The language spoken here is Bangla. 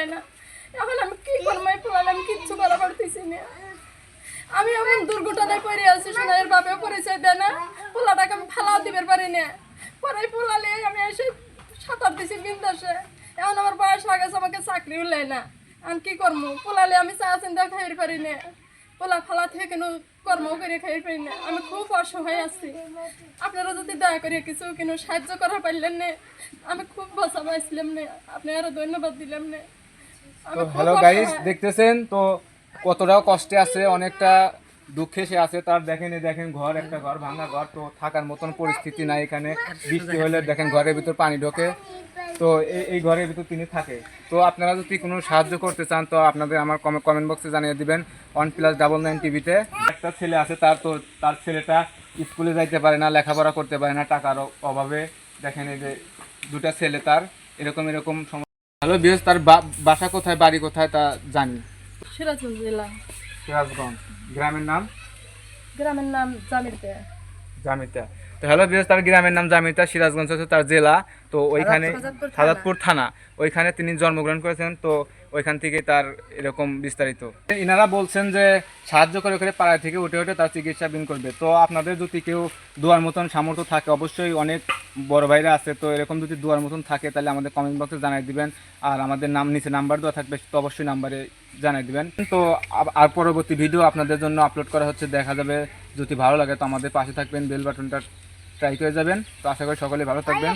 নেয় না। এখন আমি কি করব? এই আমি কিচ্ছু করা পারতেছি না। আমি এমন দুর্ঘটনায় পড়ে আছি, সোনাইয়ের বাপেও পরিচয় দেয় না। পোলাটাকে আমি ফেলাও দিবার পারি না। পরে পোলালে আমি এসে সাঁতার দিছি বিন্দাসে। এখন আমার বয়স হয়ে গেছে, আমাকে চাকরি উল্লাই না। আমি কি করব? পোলালে আমি চা চিন্তা খাইতে পারি না। পোলা ফেলা থেকে কেন কর্ম করে খাইতে পারি না। আমি খুব অসহায় আছি। আপনারা যদি দয়া করে কিছু, কেন সাহায্য করা পারলেন না, আমি খুব বসা পাইছিলাম না। আপনি আরও ধন্যবাদ দিলাম না। তো হ্যালো গাইস দেখতেছেন? তো কতটা কষ্টে আছে অনেকটা দুঃখে সে আছে। তার দেখেন দেখেন ঘর একটা ঘর ভাঙা ঘর। তো থাকার মতন পরিস্থিতি নাই এখানে। বৃষ্টি হলে দেখেন ঘরের ভিতর পানি ঢোকে। তো এই ঘরের ভিতর তিনি থাকে। তো আপনারা যদি কোনো সাহায্য করতে চান তো আপনাদের আমার কমে কমেন্ট বক্সে জানিয়ে দিবেন। ওয়ান প্লাস ডাবল নাইন টিভিতে একটা ছেলে আছে তার তো তার ছেলেটা স্কুলে যাইতে পারে না লেখাপড়া করতে পারে না টাকার অভাবে। দেখেন এই যে দুটা ছেলে তার। এরকম এরকম সমস্যা হ্যালো বিয়স তার বাসা কোথায় বাড়ি কোথায় তা জানি। সিরাজগঞ্জ জেলা। সিরাজগঞ্জ গ্রামের নাম? গ্রামের নাম জামিরতে জামিতা। তো হ্যালো তার গ্রামের নাম জামিতা সিরাজগঞ্জ হচ্ছে তার জেলা। তো ওইখানে সাজাদপুর থানা। ওইখানে তিনি জন্মগ্রহণ করেছেন। তো ওইখান থেকে তার এরকম বিস্তারিত। ইনারা বলছেন যে সাহায্য করে করে পাড়ায় থেকে উঠে উঠে তার চিকিৎসা বিন করবে। তো আপনাদের যদি কেউ দুয়ার মতন সামর্থ্য থাকে, অবশ্যই অনেক বড় ভাইরা আছে, তো এরকম যদি দুয়ার মতন থাকে তাহলে আমাদের কমেন্ট বক্সে জানাই দিবেন। আর আমাদের নাম, নিচে নাম্বার দেওয়া থাকবে, তো অবশ্যই নাম্বারে জানাই দিবেন। তো আর পরবর্তী ভিডিও আপনাদের জন্য আপলোড করা হচ্ছে, দেখা যাবে। যদি ভালো লাগে তো আমাদের পাশে থাকবেন বেল বাটনটা ট্রাই করে যাবেন। তো আশা করি সকলে ভালো থাকবেন।